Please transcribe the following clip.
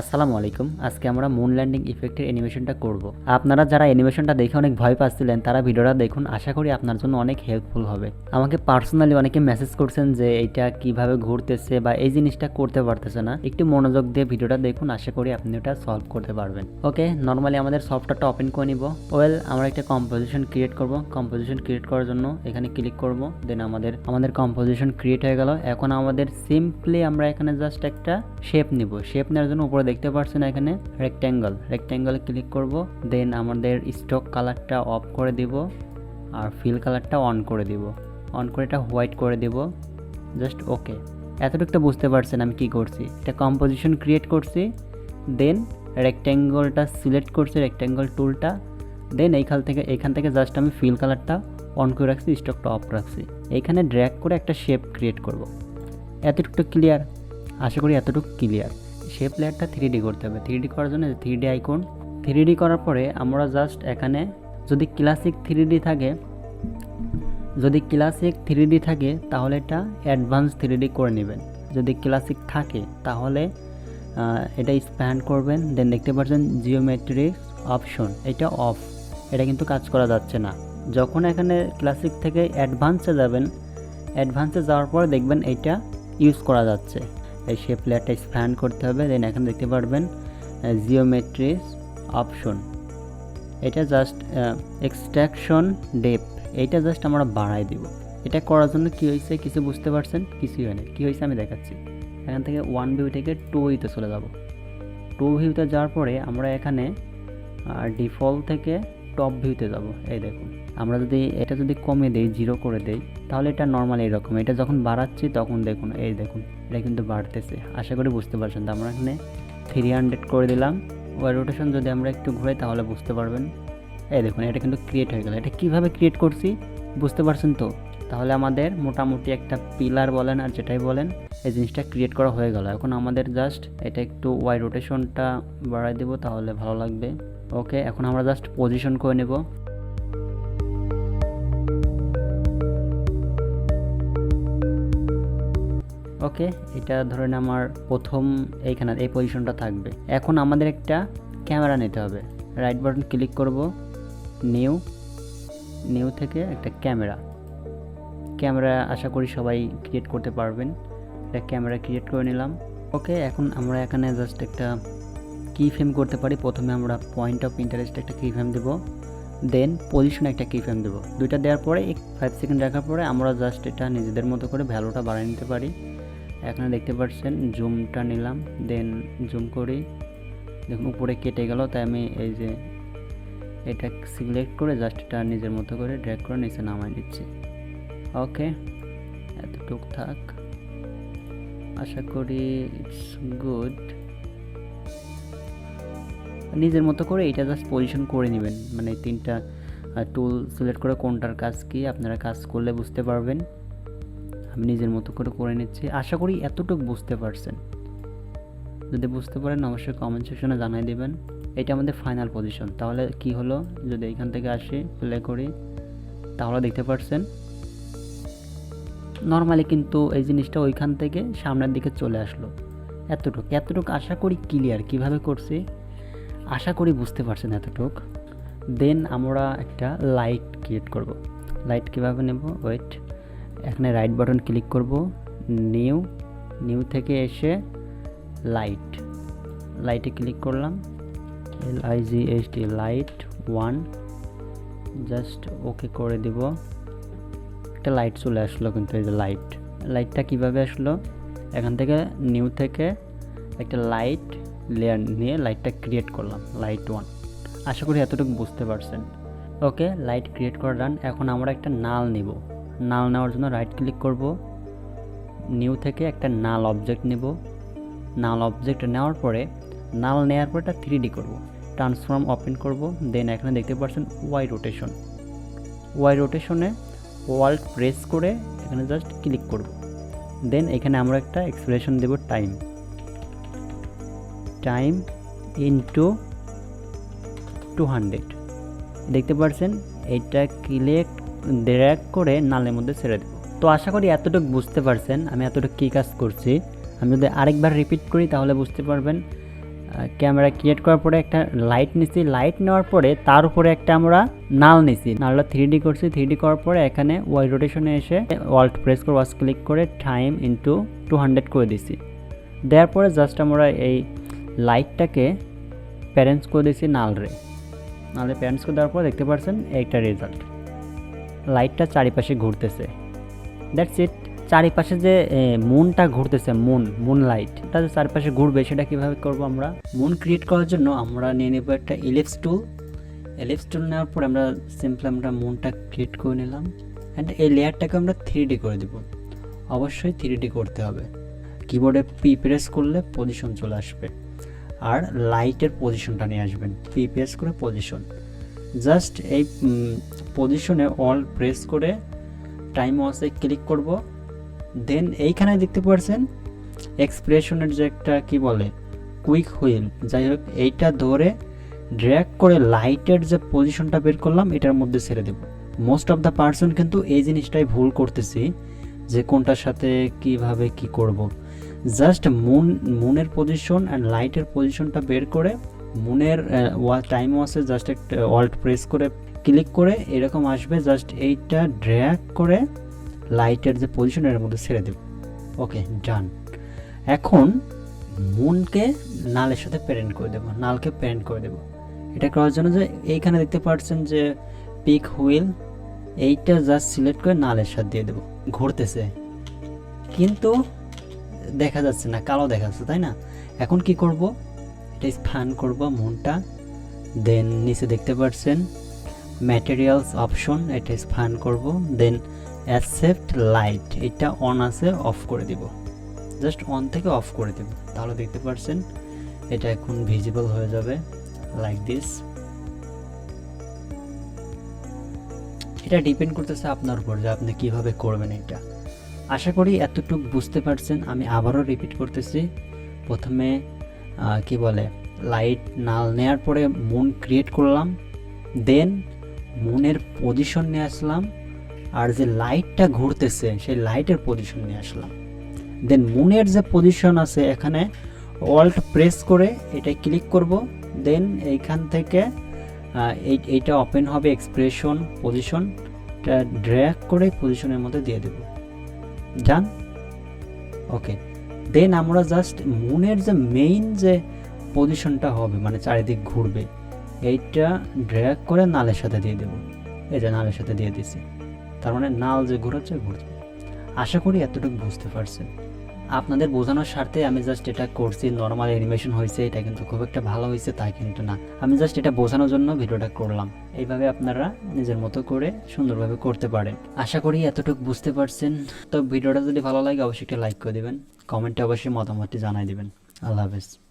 আসসালামু আলাইকুম। আজকে আমরা মুন ল্যান্ডিং ইফেক্টের অ্যানিমেশনটা করব। আপনারা যারা অ্যানিমেশনটা দেখে অনেক ভয় পাচ্ছিলেন, তারা ভিডিওটা দেখুন। আশা করি আপনার জন্য অনেক হেল্পফুল হবে। আমাকে পার্সোনালি অনেকে মেসেজ করছেন যে এটা কীভাবে ঘুরতেছে বা এই জিনিসটা করতে পারতেছে না? একটু মনোযোগ দিয়ে ভিডিওটা দেখুন। আশা করি আপনি ওটা সলভ করতে পারবেন। ওকে নর্মালি আমাদের সফটওয়্যারটা ওপেন করে নিব। ওয়েল আমরা একটা কম্পোজিশন ক্রিয়েট করব। কম্পোজিশন ক্রিয়েট করার জন্য এখানে ক্লিক করব। দেন আমাদের আমাদের কম্পোজিশন ক্রিয়েট হয়ে গেল। এখন আমাদের সিম্পলি আমরা এখানে জাস্ট একটা শেপ নিব। শেপ নেওয়ার জন্য উপরে দেখতে পাচ্ছেন এখানে রেক্ট্যাঙ্গল রেক্ট্যাঙ্গলে ক্লিক করব দেন আমাদের স্টক কালারটা অফ করে দিব আর ফিল কালারটা অন করে দিব। অন করে এটা হোয়াইট করে দিব। জাস্ট ওকে এতটুকু বুঝতে পারছেন আমি কি করছি। একটা কম্পোজিশন ক্রিয়েট করছি দেন রেক্ট্যাঙ্গলটা সিলেক্ট করছি রেক্ট্যাঙ্গল টুলটা দেন এইখান থেকে এখান থেকে জাস্ট আমি ফিল কালারটা অন করে রাখছি স্টকটা অফ রাখছি। এইখানে ড্র্যাগ করে একটা শেপ ক্রিয়েট করব। এতটুকু ক্লিয়ার আশা করি এতটুকু ক্লিয়ার শেপ লেয়ারটা থ্রি ডি করতে হবে। থ্রি ডি করার জন্য three D icon three D করার পরে আমরা জাস্ট এখানে যদি ক্লাসিক থ্রি ডি থাকে, যদি ক্লাসিক থ্রি ডি থাকে, তাহলে এটা অ্যাডভান্স থ্রি ডি করে নেবেন। যদি ক্লাসিক থাকে, তাহলে এটা স্প্যান্ড করবেন। দেন দেখতে পাচ্ছেন জিওমেট্রিক অপশন এটা অফ এটা কিন্তু কাজ করা যাচ্ছে না। যখন এখানে ক্লাসিক থেকে অ্যাডভান্সে যাবেন অ্যাডভান্সে যাওয়ার পর দেখবেন এটা ইউজ করা যাচ্ছে। এই শেপ লেয়ারটা স্প্যান্ড করতে হবে। দেন এখানে দেখতে পারবেন জিওমেট্রিস অপশন এটা জাস্ট এক্সট্রাকশন ডেপ এইটা জাস্ট আমরা বাড়াই দিব। এটা করার জন্য কী হয়েছে? কিছু বুঝতে পারছেন? কিছুই হয়নি। কী হয়েছে আমি দেখাচ্ছি। এখান থেকে ওয়ান ভিউ থেকে টু ভিউতে চলে যাব। টু ভিউতে যাওয়ার পরে আমরা এখানে ডিফল্ট থেকে টপ ভিউতে যাব। এই দেখুন। আমরা যদি এটা যদি কমে দেই জিরো করে দেই, তাহলে এটা নর্মাল এরকম এটা যখন বাড়াচ্ছি, তখন দেখুন, এই দেখুন। এটা কিন্তু বাড়তেছে। আশা করি বুঝতে পারছেন। তো আমরা এখানে থ্রি হান্ড্রেড করে দিলাম। ওয়ার রোটেশন যদি আমরা একটু ঘুরাই, তাহলে বুঝতে পারবেন। এই দেখুন, এটা কিন্তু ক্রিয়েট হয়ে গেল। এটা কীভাবে ক্রিয়েট করছি, বুঝতে পারছেন তো? তাহলে আমাদের মোটামুটি একটা পিলার বলেন আর যেটাই বলেন, এই জিনিসটা ক্রিয়েট করা হয়ে গেল। এখন আমাদের জাস্ট এটা একটু ওয়াই রোটেশনটা বাড়াই দেবো, তাহলে ভালো লাগবে। ওকে এখন আমরা জাস্ট পজিশন করে নেব। ওকে, এটা ধরেন আমার প্রথম এইখানে, এই পজিশনটা থাকবে। এখন আমাদের একটা ক্যামেরা নিতে হবে। রাইট বাটন ক্লিক করব। নিউ নিউ থেকে একটা ক্যামেরা ক্যামেরা আশা করি সবাই ক্রিয়েট করতে পারবেন। একটা ক্যামেরা ক্রিয়েট করে নিলাম। ওকে, এখন আমরা এখানে জাস্ট একটা কি ফ্রেম করতে পারি। প্রথমে আমরা পয়েন্ট অফ ইন্টারেস্ট একটা কি ফ্রেম দেবো। দেন পজিশনে একটা কি ফ্রেম দেবো। দুইটা দেওয়ার পরে ফাইভ সেকেন্ড রাখার পরে আমরা জাস্ট এটা নিজেদের মতো করে ভ্যালুটা বাড়িয়ে নিতে পারি। এখানে দেখতে পাচ্ছেন জুমটা নিলাম দেন জুম করি। দেখুন, উপরে কেটে গেল, তাই আমি এই যে এটা সিলেক্ট করে জাস্ট এটা নিজের মতো করে ড্র্যাগ করে নিচে নামাই দিচ্ছি ওকে এতটুক থাক। আশা করি ইটস গুড নিজের মতো করে এটা জাস্ট পজিশন করে নেবেন। মানে তিনটা টুল সিলেক্ট করে কোনটার কাজ কি, আপনারা কাজ করলে বুঝতে পারবেন। আমি নিজের মতো করে করে নিচ্ছি। আশা করি এতটুকু বুঝতে পারছেন। যদি বুঝতে পারেন, অবশ্যই কমেন্ট সেকশনে জানাই দেবেন। এটা আমাদের ফাইনাল পজিশন তাহলে কি হলো? যদি এখান থেকে আসি প্লে করি, তাহলে দেখতে পাচ্ছেন নর্মালি কিন্তু এই জিনিসটা ওইখান থেকে সামনের দিকে চলে আসলো। এতটুকু এতটুকু আশা করি ক্লিয়ার কীভাবে করছি? আশা করি বুঝতে পারছেন এতটুক। দেন আমরা একটা লাইট ক্রিয়েট করব। লাইট কীভাবে নেব? ওয়েট এখানে রাইট বাটন ক্লিক করব নিউ নিউ থেকে এসে লাইট লাইটে ক্লিক করলাম L I G H T light one just okay করে দিব। একটা লাইট চলে আসলো কিন্তু এই যে লাইট লাইটটা কীভাবে আসলো? এখান থেকে নিউ থেকে একটা লাইট লেয়ার নিয়ে লাইটটা ক্রিয়েট করলাম লাইট ওয়ান আশা করি এতটুকু বুঝতে পারছেন। ওকে লাইট ক্রিয়েট করা ডান এখন আমরা একটা নাল নিব। নাল নেওয়ার জন্য রাইট ক্লিক করব। নিউ থেকে একটা নাল অবজেক্ট নেব। নাল অবজেক্ট নেওয়ার পরে, নাল নেওয়ার পরে একটা থ্রি ডি করব। ট্রান্সফর্ম ওপেন করব। দেন এখানে দেখতে পাচ্ছেন ওয়াই রোটেশন ওয়াই রোটেশনে ওয়ার্ল্ড প্রেস করে এখানে জাস্ট ক্লিক করব। দেন এখানে আমরা একটা এক্সপ্রেশন দেব time time into two hundred দেখতে পাচ্ছেন এইটা ক্লিক ড্র্যাগ করে নালের মধ্যে ছেড়ে দেবো। তো আশা করি এতটুকু বুঝতে পারছেন আমি এতটুকু কী কাজ করছি। আমি যদি আরেকবার রিপিট করি তাহলে বুঝতে পারবেন ক্যামেরা ক্রিয়েট করার পরে একটা লাইট নিছি। লাইট নেওয়ার পরে তার উপরে একটা আমরা নাল নিছি। নালটা থ্রি ডি করছি। থ্রি ডি করার পরে এখানে ওয়াই রোটেশনে এসে ওয়াল্ট প্রেস করে ওয়াশ ক্লিক করে টাইম ইন্টু টু হান্ড্রেড করে দিছি। দেওয়ার পরে জাস্ট আমরা এই লাইটটাকে প্যারেন্টস করে দিয়েছি নালরে নালে প্যারেন্টস করে দেওয়ার পর দেখতে পাচ্ছেন এইটা রেজাল্ট লাইটটা চারিপাশে ঘুরতেছে। দ্যাটস ইট চারিপাশে যে মুনটা ঘুরতেছে মুন মুন লাইট এটা যে চারিপাশে ঘুরবে, সেটা কীভাবে করব আমরা? মুন ক্রিয়েট করার জন্য আমরা নিয়ে নেব একটা ইলিপস টুল এলিপস টুল নেওয়ার পর আমরা সিম্পলি আমরা মুনটা ক্রিয়েট করে নিলাম। অ্যান্ড এই লেয়ারটাকে আমরা থ্রি ডি করে দেব। অবশ্যই থ্রি ডি করতে হবে। কিবোর্ডে পি প্রেস করলে পজিশন চলে আসবে। আর লাইটের পজিশনটা নিয়ে আসবেন। পি প্রেস করে পজিশন জাস্ট এই পজিশনে অল প্রেস করে টাইম ওয়াসে ক্লিক করব। দেন এইখানে দেখতে পাচ্ছেন এক্সপ্রেশনের যে একটা কি বলে কুইক হুইল যাই হোক, এইটা ধরে ড্র্যাগ করে লাইটের যে পজিশনটা বের করলাম, এটার মধ্যে ছেড়ে দেব। মোস্ট অফ দ্য পার্সন কিন্তু এই জিনিসটাই ভুল করতেছি, যে কোনটার সাথে কীভাবে কি করব। জাস্ট মুন মুনের পজিশন অ্যান্ড লাইটের পজিশনটা বের করে মুনের টাইম ওয়াসে জাস্ট একটা অল্ট প্রেস করে ক্লিক করে এরকম আসবে জাস্ট এইটা ড্র্যাগ করে লাইটের যে পজিশন এর মধ্যে ছেড়ে দেব। ওকে ডান এখন মুনকে নালের সাথে প্যারেন্ট করে দেবো, নালকে প্যারেন্ট করে দেবো। এটা করার জন্য যে এইখানে দেখতে পাচ্ছেন যে পিক হুইল এইটা জাস্ট সিলেক্ট করে নালের সাথে দিয়ে দেবো। ঘুরতেছে। কিন্তু দেখা যাচ্ছে না, কালো দেখা যাচ্ছে, তাই না? এখন কি করব? এটা স্থান করব মনটা। দেন নিচে দেখতে পাচ্ছেন ম্যাটেরিয়ালস অপশন এটা স্থান করব। দেন অ্যাকসেপ্ট লাইট এটা অন আছে অফ করে দিব। জাস্ট অন থেকে অফ করে দেব। তাহলে দেখতে পাচ্ছেন এটা এখন ভিজিবল হয়ে যাবে লাইক দিস এটা ডিপেন্ড করতেছে আপনার উপর যে আপনি কীভাবে করবেন এটা। আশা করি এতটুকু বুঝতে পারছেন, আমি আবারও রিপিট করতেছি। প্রথমে কি বলে লাইট নাল নেওয়ার পরে মুন ক্রিয়েট করলাম দেন মুনের পজিশন নিয়ে আসলাম, আর যে লাইটটা ঘুরতেছে, সেই লাইটের পজিশন নিয়ে আসলাম। দেন মুনের যে পজিশন আছে, এখানে অল্ট প্রেস করে এটা ক্লিক করব দেন এইখান থেকে এই, এইটা ওপেন হবে এক্সপ্রেশন পজিশন ড্র্যাগ করে পজিশনের মধ্যে দিয়ে দেব। ডান ওকে দেন আমরা জাস্ট মুনের যে মেইন যে পজিশনটা হবে মানে চারিদিক ঘুরবে, এইটা ড্র্যাগ করে নালের সাথে দিয়ে দেবো। এই যে নালের সাথে দিয়ে দিছি। তার মানে নাল যে ঘুরাচ্ছে ঘুরছে। আশা করি এতটুকু বুঝতে পারছেন। আপনাদের বোঝানোর স্বার্থে আমি জাস্ট এটা করছি। নর্মাল অ্যানিমেশন হয়েছে, এটা কিন্তু খুব একটা ভালো হয়েছে, তাই কিন্তু না। আমি জাস্ট এটা বোঝানোর জন্য ভিডিওটা করলাম। এইভাবে আপনারা নিজের মতো করে সুন্দরভাবে করতে পারেন। আশা করি এতটুকু বুঝতে পারছেন। তো ভিডিওটা যদি ভালো লাগে, অবশ্যই একটা লাইক করে দেবেন। কমেন্টে অবশ্যই মতামতটি জানাই দেবেন। আল্লাহ হাফেজ।